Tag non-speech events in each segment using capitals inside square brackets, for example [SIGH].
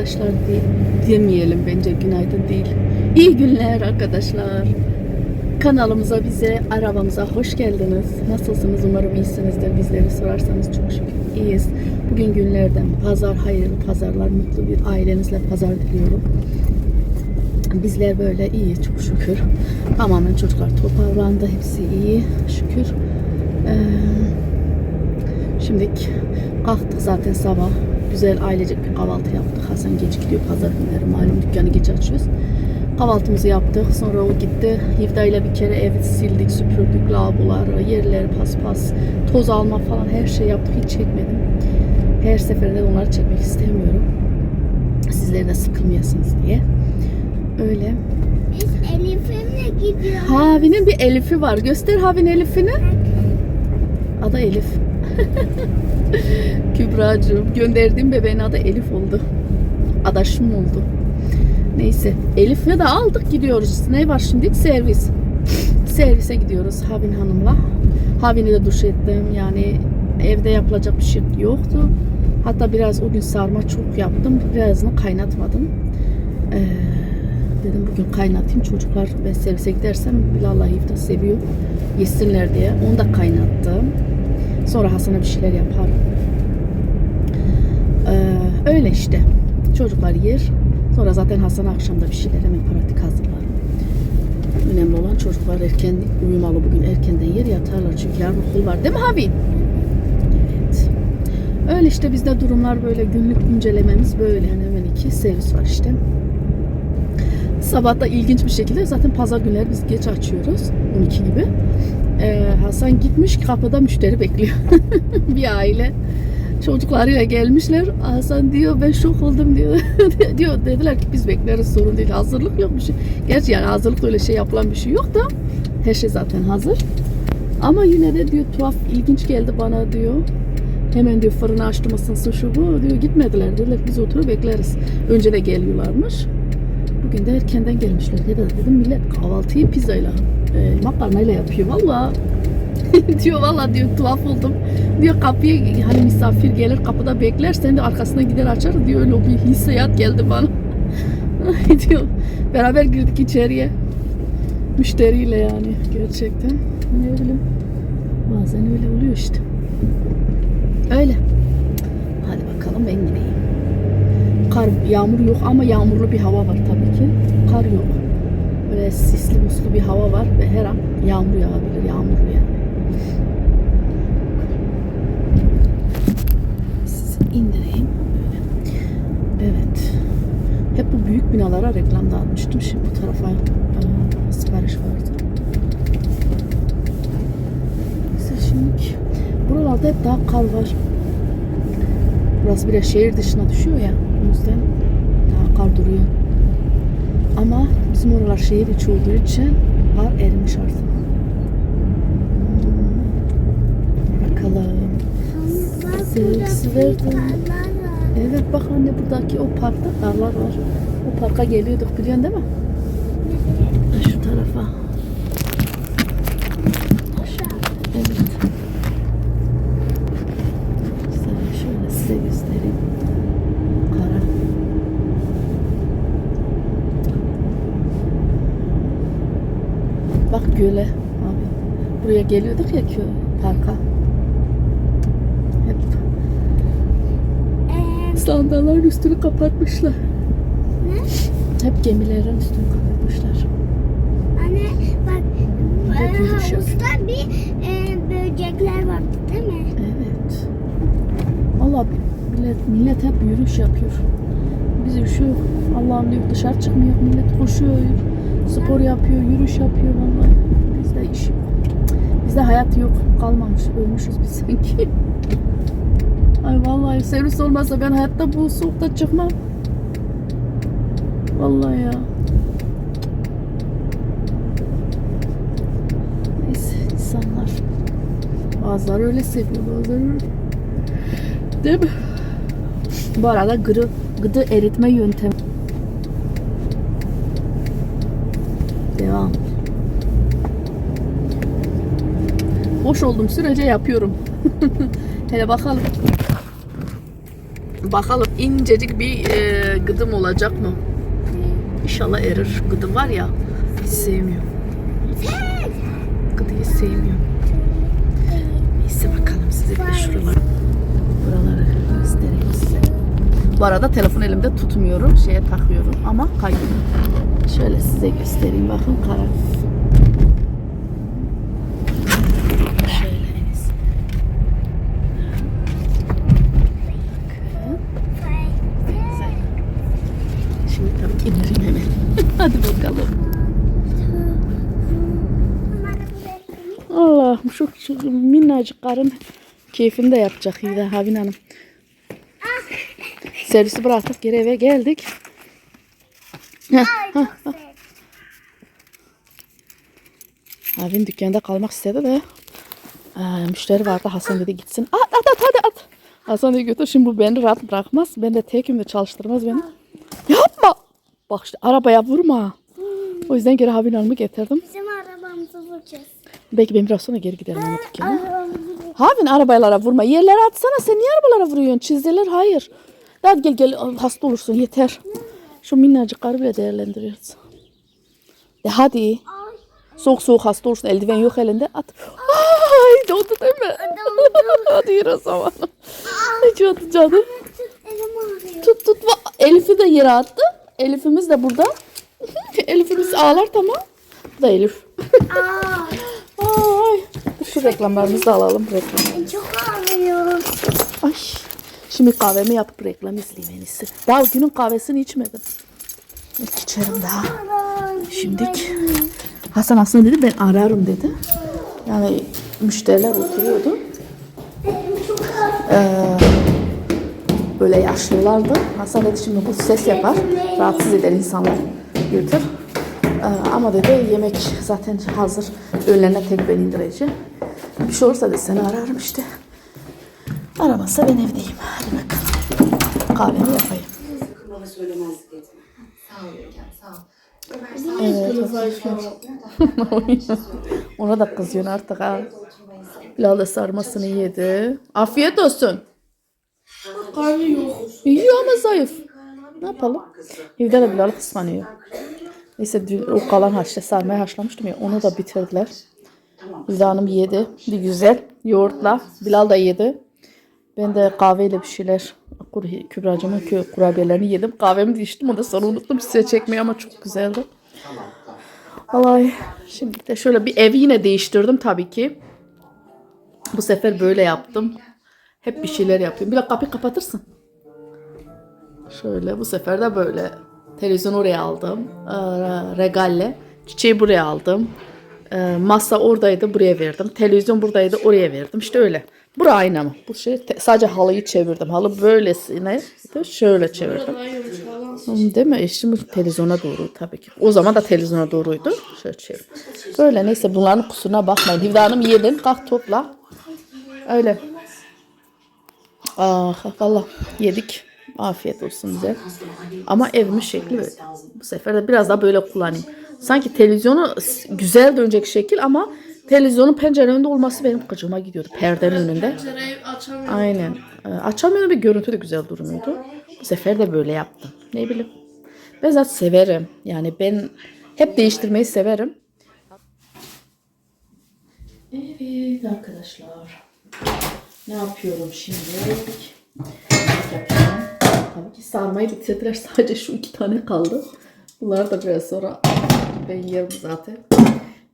arkadaşlar de- demeyelim bence günaydın değil. İyi günler arkadaşlar. Kanalımıza bize, arabamıza hoş geldiniz. Nasılsınız? Umarım iyisinizdir. Bizleri sorarsanız çok şükür iyiyiz. Bugün günlerden pazar, hayırlı pazarlar, mutlu bir ailenizle pazar diliyorum. Bizler böyle iyi çok şükür. Tamamen çocuklar toparlandı. Hepsi iyi şükür. Ee, şimdi kalktık zaten sabah. Güzel ailecek bir kahvaltı yaptık. Hasan geç gidiyor pazar günleri. Malum dükkanı geç açıyoruz. Kahvaltımızı yaptık. Sonra o gitti. Hivda ile bir kere evi sildik, süpürdük, lavaboları, yerleri paspas, toz alma falan her şey yaptık. Hiç çekmedim. Her seferinde onları çekmek istemiyorum. Sizler de sıkılmayasınız diye. Öyle. Biz Elif'imle gidiyoruz. Havi'nin bir Elif'i var. Göster Havi'nin Elif'ini. Adı Elif. [LAUGHS] Kübra'cığım gönderdiğim bebeğin adı Elif oldu. Adaşım oldu. Neyse Elif'le de aldık gidiyoruz. Ne var şimdi? Servis. Servise gidiyoruz Havin Hanım'la. Havin'i de duş ettim. Yani evde yapılacak bir şey yoktu. Hatta biraz o gün sarma çok yaptım. Birazını kaynatmadım. Ee, dedim bugün kaynatayım. Çocuklar ben servise gidersem Bilal'la Hifta seviyor. Yesinler diye. Onu da kaynattım. Sonra Hasan'a bir şeyler yaparım. Ee, öyle işte. Çocuklar yer. Sonra zaten Hasan akşamda bir şeyler hemen pratik hazırlarım. Önemli olan çocuklar erken uyumalı bugün. Erkenden yer yatarlar. Çünkü yarın okul var. Değil mi Habib? Evet. Öyle işte bizde durumlar böyle günlük güncelememiz böyle. Yani hemen iki servis var işte. Sabah da ilginç bir şekilde zaten pazar günleri biz geç açıyoruz. 12 gibi. Ee, Hasan gitmiş kapıda müşteri bekliyor. [LAUGHS] bir aile çocuklarıyla gelmişler. Hasan diyor ben şok oldum diyor. [LAUGHS] diyor dediler ki biz bekleriz sorun değil. Hazırlık yok bir şey. Gerçi yani hazırlıkta öyle şey yapılan bir şey yok da her şey zaten hazır. Ama yine de diyor tuhaf ilginç geldi bana diyor. Hemen diyor fırını açtım ısınsın şu bu diyor gitmediler. Dediler biz oturup bekleriz. Önce de geliyorlarmış. Bugün de erkenden gelmişler. Dedim millet kahvaltıyı pizzayla e, makarnayla yapıyor valla. [LAUGHS] diyor valla diyor tuhaf oldum. Diyor kapıyı hani misafir gelir kapıda bekler sen de arkasına gider açar diyor öyle bir hissiyat geldi bana. [LAUGHS] Diyor beraber girdik içeriye. Müşteriyle yani gerçekten. Ne bileyim. Bazen öyle oluyor işte. Öyle. Hadi bakalım ben gideyim. Kar, yağmur yok ama yağmurlu bir hava var tabii ki. Kar yok. Böyle sisli muslu bir hava var ve her an yağmur yağabilir. Yağmurlu yani. Sizi indireyim. Evet. Hep bu büyük binalara reklam dağıtmıştım. Şimdi bu tarafa e, sipariş vardı. Neyse şimdi buralarda hep daha kar var. Burası biraz şehir dışına düşüyor ya. O yüzden daha kar duruyor. Ama bizim oralar şehir içi olduğu için kar erimiş artık. Bakalım. Pizzalar var. Evet bak anne buradaki o parkta karlar var. O parka geliyorduk biliyorsun değil mi? Ha, Şu tarafa. Evet. Sana şöyle size göstereyim. Kara. Bak göle abi. Buraya geliyorduk ya kö parka. Hep sandalların üstünü kapatmışlar. ne? Hep gemilerin üstünü kapatmışlar. Anne bak e, havuzda bir e, böcekler vardı değil mi? Evet. Valla millet, millet hep yürüyüş yapıyor. Biz üşüyor. Allah'ım diyor dışarı çıkmıyor. Millet koşuyor, spor yapıyor, yürüyüş yapıyor vallahi. Bizde iş yok. Bizde hayat yok. Kalmamış. Ölmüşüz biz sanki. Ay vallahi servis olmazsa ben hayatta bu soğukta çıkmam. Vallahi ya. Neyse insanlar. Bazıları öyle seviyor, bazıları. Değil mi? Bu arada gıdı, gıdı eritme yöntemi. Devam. Boş olduğum sürece yapıyorum. [LAUGHS] Hele bakalım. Bakalım incecik bir e, gıdım olacak mı? İnşallah erir. Gıdım var ya hiç sevmiyorum. Gıdıyı sevmiyorum. Bu arada telefon elimde tutmuyorum. Şeye takıyorum ama kayıyor. Şöyle size göstereyim bakın. Güzel. Şimdi tabii hemen. [LAUGHS] Hadi bakalım. Allah'ım şu, minnacık karın keyfini de yapacak de Havin Hanım. Servisi bıraktık geri eve geldik. Heh, heh, heh. Havin dükkanda kalmak istedi de e, müşteri vardı Hasan dedi gitsin. At at at hadi at. Hasan dedi götür şimdi bu beni rahat bırakmaz. Ben de tekim de çalıştırmaz beni. Yapma. Bak işte arabaya vurma. O yüzden geri Havin Hanım'ı getirdim. Bizim arabamızı vuracağız. Belki ben biraz sonra geri giderim ama dükkana. Havin arabalara vurma. Yerlere atsana. Sen niye arabalara vuruyorsun? Çizdiler. Hayır. Hadi gel gel. Hasta olursun. Yeter. Şu minnacıkları bile değerlendiriyoruz. De hadi. Soğuk soğuk hasta olursun. Eldiven yok elinde. At. Ay dondu değil mi? [LAUGHS] hadi yürü o zaman. Ay çok canım. Tut tut. Elif'i de yere attı. Elif'imiz de burada. [LAUGHS] Elif'imiz ağlar tamam. Bu da Elif. Ay. Şu reklamlarımızı da alalım. Reklam. çok ağrıyor. Ay. Şimdi kahvemi yapıp reklam izleyeyim en iyisi. Daha günün kahvesini içmedim. İçerim daha. Şimdik. Hasan aslında dedi ben ararım dedi. Yani müşteriler oturuyordu. Ee, böyle yaşlılardı. Hasan dedi şimdi bu ses yapar. Rahatsız eder insanları götür. Ee, ama dedi yemek zaten hazır. Önlerine tek ben indireceğim. Bir şey olursa da seni ararım işte. Aramazsa ben evdeyim. Hadi bakalım. Kahvemi yapayım. Ol. [LAUGHS] Ona da kızıyorsun artık ha. Bilal da sarmasını yedi. Afiyet olsun. Karnı yok. Yiyor ama zayıf. Ne yapalım? Evde de Bilal kıskanıyor. Neyse dün o kalan haşla sarmayı haşlamıştım ya onu da bitirdiler. Bilal Hanım yedi. Bir güzel yoğurtla. Bilal da yedi. Ben de kahveyle bir şeyler Kur- Kübra'cığımın kurabiyelerini yedim. Kahvemi de içtim. Ondan sonra unuttum size çekmeyi ama çok güzeldi. Vallahi şimdi de şöyle bir evi yine değiştirdim tabii ki. Bu sefer böyle yaptım. Hep bir şeyler yapıyorum. Bir kapıyı kapatırsın. Şöyle bu sefer de böyle. Televizyon oraya aldım. Ee, regalle. Çiçeği buraya aldım. Ee, masa oradaydı buraya verdim. Televizyon buradaydı oraya verdim. İşte öyle. Bura aynı ama. Bu şey sadece halıyı çevirdim. Halı böylesine de şöyle çevirdim. Değil mi? E şimdi televizyona doğru tabii ki. O zaman da televizyona doğruydu. Şöyle çevir. Böyle neyse bunların kusuruna bakmayın. Divda Hanım yedin. Kalk topla. Öyle. Ah valla yedik. Afiyet olsun bize. Ama evimin şekli böyle. Bu sefer de biraz daha böyle kullanayım. Sanki televizyonu güzel dönecek şekil ama televizyonun pencere önünde olması benim gıcıma gidiyordu. Perdenin önünde. Pencereyi açamıyorum. Aynen. Ee, Açamıyorum bir görüntü de güzel durmuyordu. Bu sefer de böyle yaptım. Ne bileyim. Ben zaten severim. Yani ben hep değiştirmeyi severim. Evet arkadaşlar. Ne yapıyorum şimdi? Yapacağım. Tabii ki sarmayı bitirdiler. [LAUGHS] Sadece şu iki tane kaldı. Bunları da biraz sonra ben yerim zaten.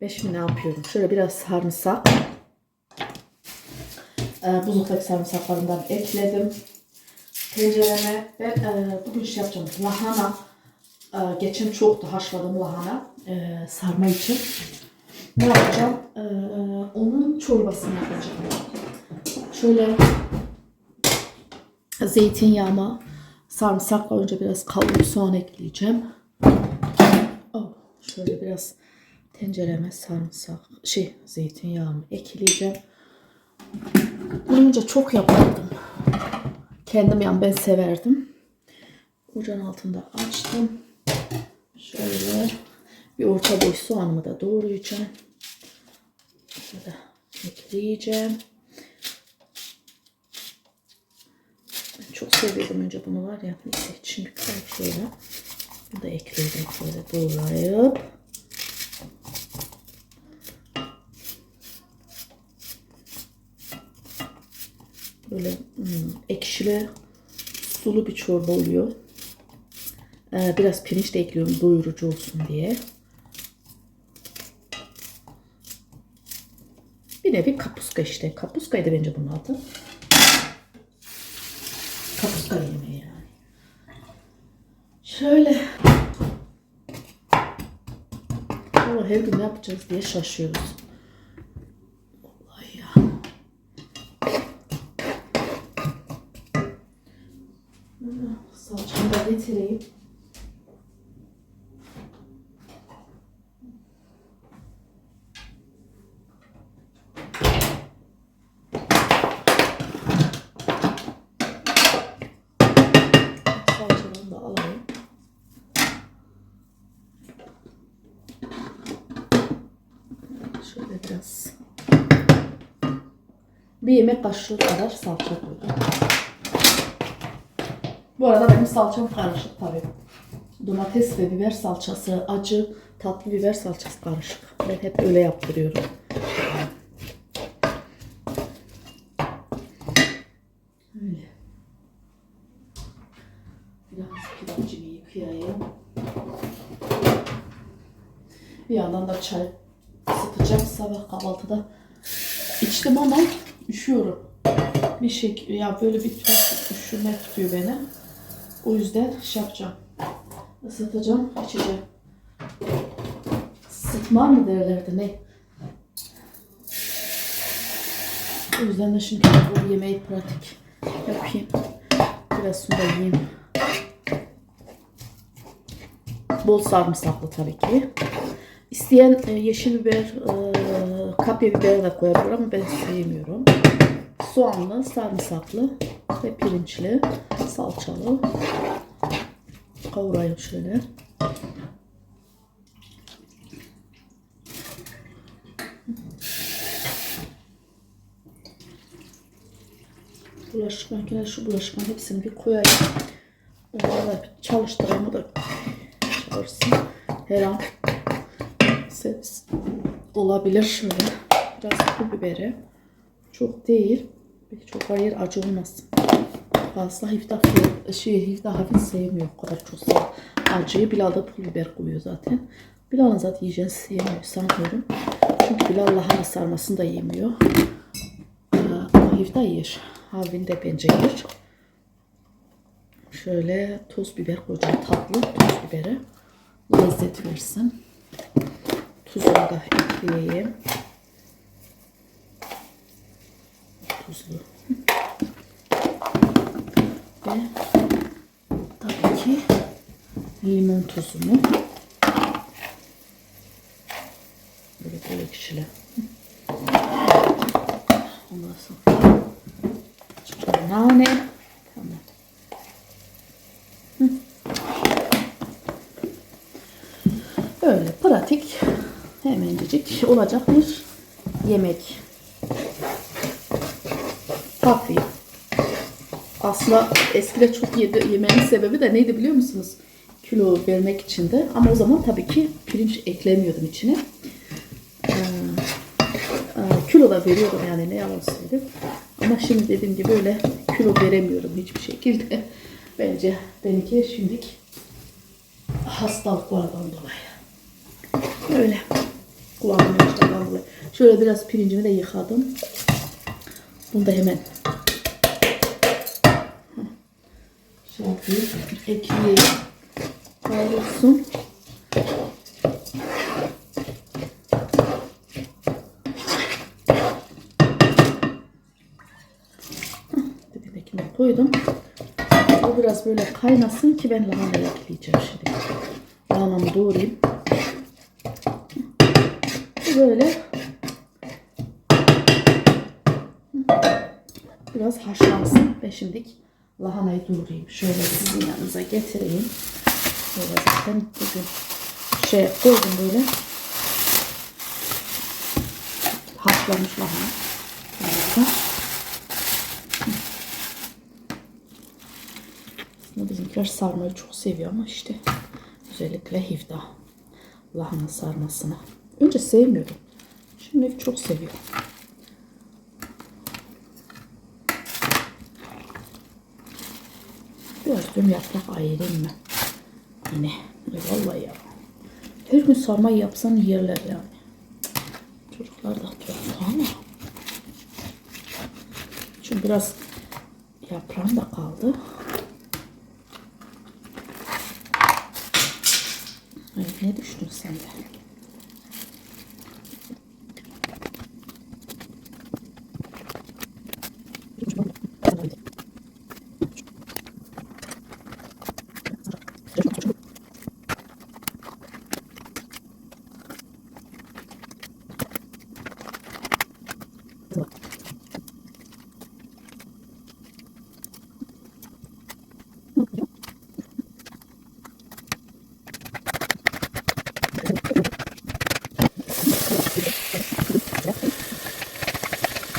Ben şimdi ne yapıyorum? Şöyle biraz sarımsak. Ee, buzluktaki sarımsaklarından ekledim. Tencereme ben e, bugün şey yapacağım. Lahana. E, geçen çoktu haşladım lahana. e, sarma için. Ne yapacağım? E, onun çorbasını yapacağım. Şöyle zeytinyağıma sarımsakla önce biraz kavrulup soğan ekleyeceğim. Oh, şöyle biraz tencereme sarımsak, şey zeytinyağımı ekleyeceğim. Bunu önce çok yapardım. Kendim yani ben severdim. Ocağın altında açtım. Şöyle bir orta boy soğanımı da doğrayacağım. Şöyle ekleyeceğim. Ben çok seviyordum önce bunu var ya. Neyse şimdi şöyle. Bunu da ekleyelim şöyle doğrayıp. Böyle hmm, ekşili sulu bir çorba oluyor. Ee, biraz pirinç de ekliyorum doyurucu olsun diye. Bir nevi kapuska işte. Kapuskaydı bence bunun adı. Kapuska yemeği yani. Şöyle. Ama her gün ne yapacağız diye şaşıyoruz. Vallahi ya. Salçamı da getireyim. Bir yemek kaşığı kadar salça koydum. Bu arada benim salçam karışık tabii. Domates ve biber salçası, acı, tatlı biber salçası karışık. Ben hep öyle yaptırıyorum. Bir yandan da çay ısıtacağım sabah kahvaltıda. içtim ama üşüyorum. Bir şey ya böyle bir tuhaf üşüme tutuyor beni. O yüzden şey yapacağım. Isıtacağım, içeceğim. Sıtma mı derlerdi ne? O yüzden de şimdi bu yemeği pratik yapayım. Biraz sonra yiyeyim. Bol sarımsaklı tabii ki. İsteyen e, yeşil biber, e, kapya biber de koyabilir ama ben sevmiyorum. Soğanlı, sarımsaklı ve pirinçli, salçalı. Kavurayım şöyle. Bulaşık makinesi, şu bulaşıkların hepsini bir koyayım. Onları bir çalıştırayım. Da çalışsın. Her an ses olabilir şöyle. Biraz pul biberi. Çok değil. Çok hayır acı olmasın. Fazla hifta, şey, hifta hafif sevmiyor o kadar çok. Acıyı Bilal da pul biber koyuyor zaten. Bilal'ın zaten yiyeceğini sevmiyor sanıyorum. Çünkü Bilal lahana sarmasını da yemiyor. Ama hifta yer. Havin de bence yer. Şöyle toz biber koyacağım. Tatlı toz biberi. Lezzet versin. Tuzunu da ekleyeyim. Tuzlu. Ve tabii ki limon tuzumu. Böyle bol ekşili. Ondan sonra nane. Böyle pratik hemencik olacak bir yemek. Hafif. Aslında eskide çok yedi, yemeğin sebebi de neydi biliyor musunuz? Kilo vermek için de. Ama o zaman tabii ki pirinç eklemiyordum içine. Ee, e, kilo da veriyordum yani ne yalan söyleyeyim. Ama şimdi dediğim gibi öyle kilo veremiyorum hiçbir şekilde. [LAUGHS] Bence benimki şimdilik hastalıklardan dolayı. Öyle. Kullanmıyorum dolayı. Şöyle biraz pirincimi de yıkadım. Bunu da hemen şey yapayım. Ekleyeyim. Kavrulsun. Dibindekini koydum. O biraz böyle kaynasın ki ben lahana ekleyeceğim şimdi. Lahanamı doğrayayım. Bu Böyle biraz haşlansın. Ben şimdilik lahanayı doğrayayım. Şöyle sizin yanınıza getireyim. Şöyle zaten bugün şey koydum böyle. Haşlanmış lahana. Harika. Aslında bizimkiler sarmayı çok seviyor ama işte özellikle hifda lahana sarmasını. Önce sevmiyordum. Şimdi çok seviyorum. Biraz diyorum yaprak ayırayım mı? Yine. Vallahi ya. Her gün sarma yapsan yerler yani. Çocuklar da tuhaf ama. Çünkü biraz yaprağım da kaldı. Ay, ne düştün sen de?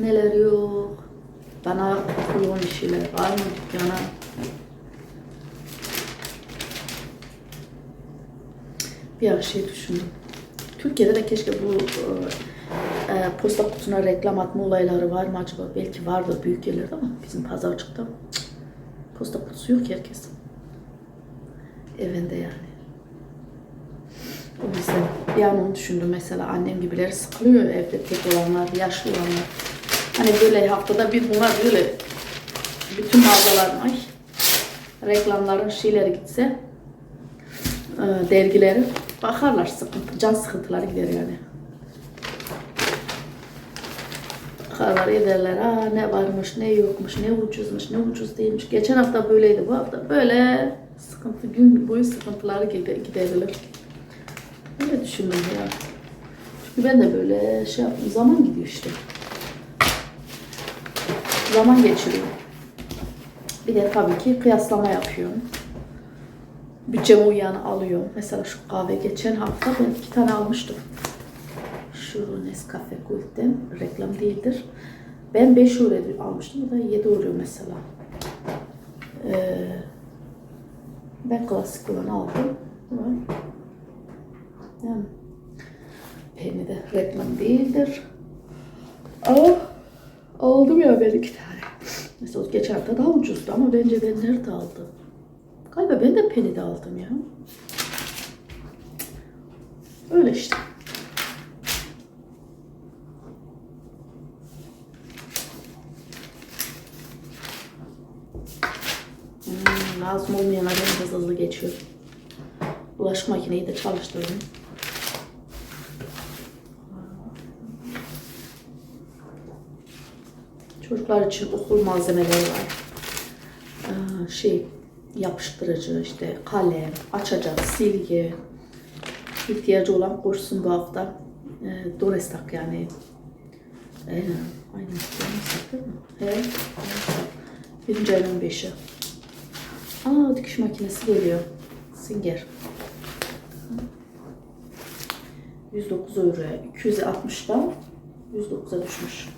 Neler yok. Bana uygun bir şeyler var mı dükkana? Bir şey düşündüm. Türkiye'de de keşke bu e, e, posta kutusuna reklam atma olayları var mı acaba? Belki vardır büyük yerlerde ama bizim pazarcıkta cık, posta kutusu yok herkes. Evinde yani. O yüzden bir an onu düşündüm mesela annem gibileri sıkılıyor evde tek olanlar, yaşlı olanlar. Hani böyle haftada bir bunlar böyle bütün mağazaların ay reklamların şeyleri gitse e, dergileri bakarlar sıkıntı, can sıkıntıları gider yani. Bakarlar ederler, aa ne varmış, ne yokmuş, ne ucuzmuş, ne ucuz değilmiş. Geçen hafta böyleydi, bu hafta böyle sıkıntı, gün boyu sıkıntıları gider- giderilir. Öyle düşündüm ya. Çünkü ben de böyle şey yaptım, zaman gidiyor işte. Zaman geçiriyorum. Bir de tabii ki kıyaslama yapıyorum bütçeme uyanı alıyorum. Mesela şu kahve geçen hafta ben iki tane almıştım. Şu Nescafe Gold'den reklam değildir. Ben 5 euro almıştım. Bu da 7 euro mesela. Ee, ben klasik olanı aldım. Yani, Penny de reklam değildir. Ama aldım ya ben iki tane. Mesela geçen hafta daha ucuzdu ama bence ben nerede aldım? Galiba ben de Penny'de aldım ya. Öyle işte. Hmm, lazım olmayanlar benim hızlı hızlı geçiyor. Bulaşık makineyi de çalıştırdım. Çocuklar için okul malzemeleri var. Aa, şey yapıştırıcı işte kalem, açacak, silgi ihtiyacı olan koşsun bu hafta. E, Dorestak yani. E, aynı Dorestak. Birinci ayın beşi. Aa dikiş makinesi geliyor. Singer. 109 euro. 260'dan 109'a düşmüş.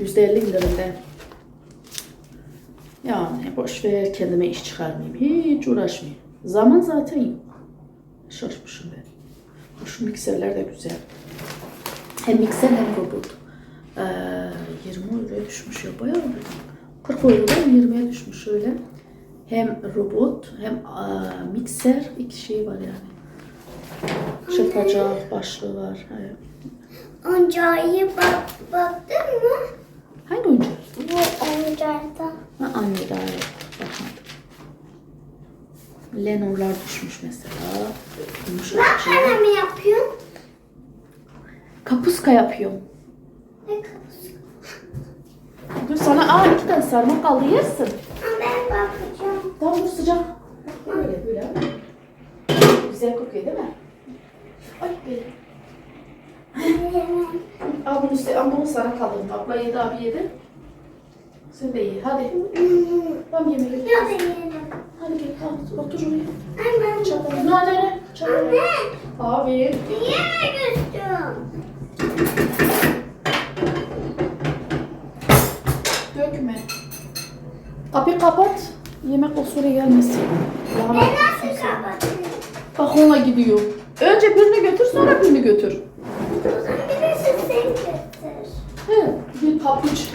%50 indirimde. Yani boş ver kendime iş çıkarmayayım. Hiç uğraşmayayım. Zaman zaten yok. Şaşmışım ben. Şu mikserler de güzel. Hem mikser hem robot. Ee, 20 euroya düşmüş ya bayağı bir. 40 eurodan 20'ye düşmüş öyle. Hem robot hem aa, mikser iki şey var yani. Çırpacak başlığı var. Evet. Oncağı bak, baktın mı? Hangi oyuncak? Bu oncakta. Ha, yok. Bakmadım. Lenorlar düşmüş mesela. İçine. bana mı yapıyorsun? Kapuska yapıyorum. Ne kapısı? Dur sana aa iki tane sarma kaldı yersin. Ama ben bakacağım. Tamam dur sıcak. Böyle böyle. Güzel kokuyor değil mi? Ay böyle. Al bunu, al bunu sana kalın. Abla yedi abi yedi. Sen de ye hadi. Tamam yemeği. Ya da yiyelim. Hadi gel al otur oraya. Annem. Çabuk. Ne ne ne? Çabuk. Anne. Abi. Niye düştüm? Dökme. Kapıyı kapat. Yemek o süre gelmesin. Ben nasıl kapatayım? Bak ona gidiyor. Önce birini götür sonra birini götür. Papuç.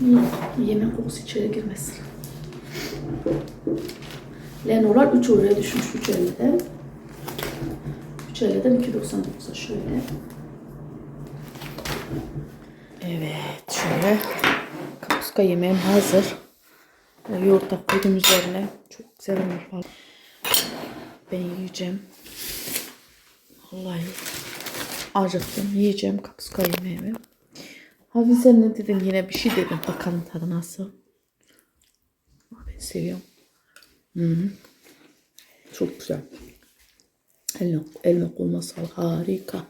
Hı, Yemek kokusu içeri girmesin. Lenolar 3 oraya düşmüş 3.50'den. 3.50'den 2.99'a şöyle. Evet şöyle kapuska yemeğim hazır. Böyle Yoğurt da koydum üzerine. Çok güzel falan. Ben yiyeceğim. Vallahi acıktım. Yiyeceğim kapuska yemeğimi. Sen ne dedin yine bir şey dedin. Bakalım tadı nasıl. Ben seviyorum. Hı -hı. Çok güzel. Eline koluna sağlık. Harika.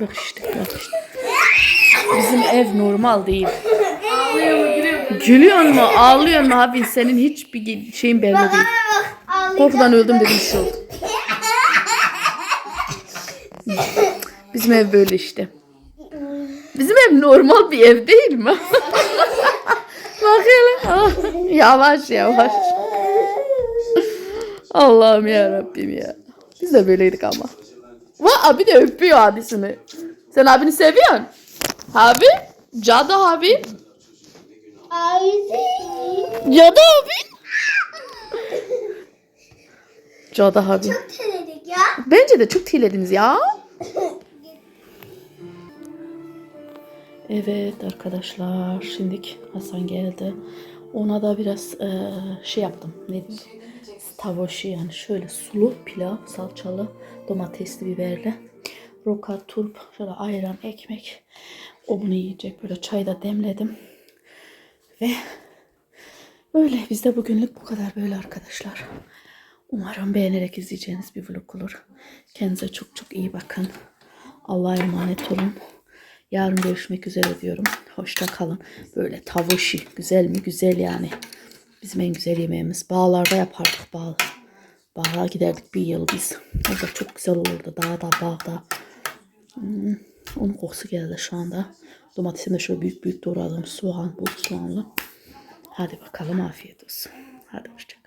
Bak işte bak işte. Bizim değil. Ağlıyor mu gülüyor mu? Gülüyor mu? Ağlıyor mu abi? Senin hiçbir şeyin belli değil. Korkudan öldüm dedim şu oldu. Bizim ev böyle işte. Bizim ev normal bir ev değil mi? [LAUGHS] Bak hele. Ah, Yavaş yavaş. Allah'ım ya Rabbim ya. Biz de böyleydik ama. Va abi de öpüyor abisini. Sen abini seviyorsun. Abi? Cadı abi. Cadı abi. Cadı abi. Teledik ya. Bence de çok tilediniz ya. Evet arkadaşlar şimdi Hasan geldi. Ona da biraz eee, şey yaptım. Ne diyeyim? Tavoşi yani şöyle sulu pilav salçalı domatesli biberli. Roka, turp, şöyle ayran, ekmek. O bunu yiyecek. Böyle çay da demledim. Ve böyle bizde bugünlük bu kadar böyle arkadaşlar. Umarım beğenerek izleyeceğiniz bir vlog olur. Kendinize çok çok iyi bakın. Allah'a emanet olun. Yarın görüşmek üzere diyorum. Hoşça kalın. Böyle tavuşi. Güzel mi? Güzel yani. Bizim en güzel yemeğimiz. Bağlarda yapardık bağ. Bağlara giderdik bir yıl biz. O da çok güzel olurdu. Dağda, bağda. Hmm, onun kokusu geldi şu anda. Domatesini de şöyle büyük büyük doğradım. Soğan, bol soğanlı. Hadi bakalım afiyet olsun. Hadi hoşça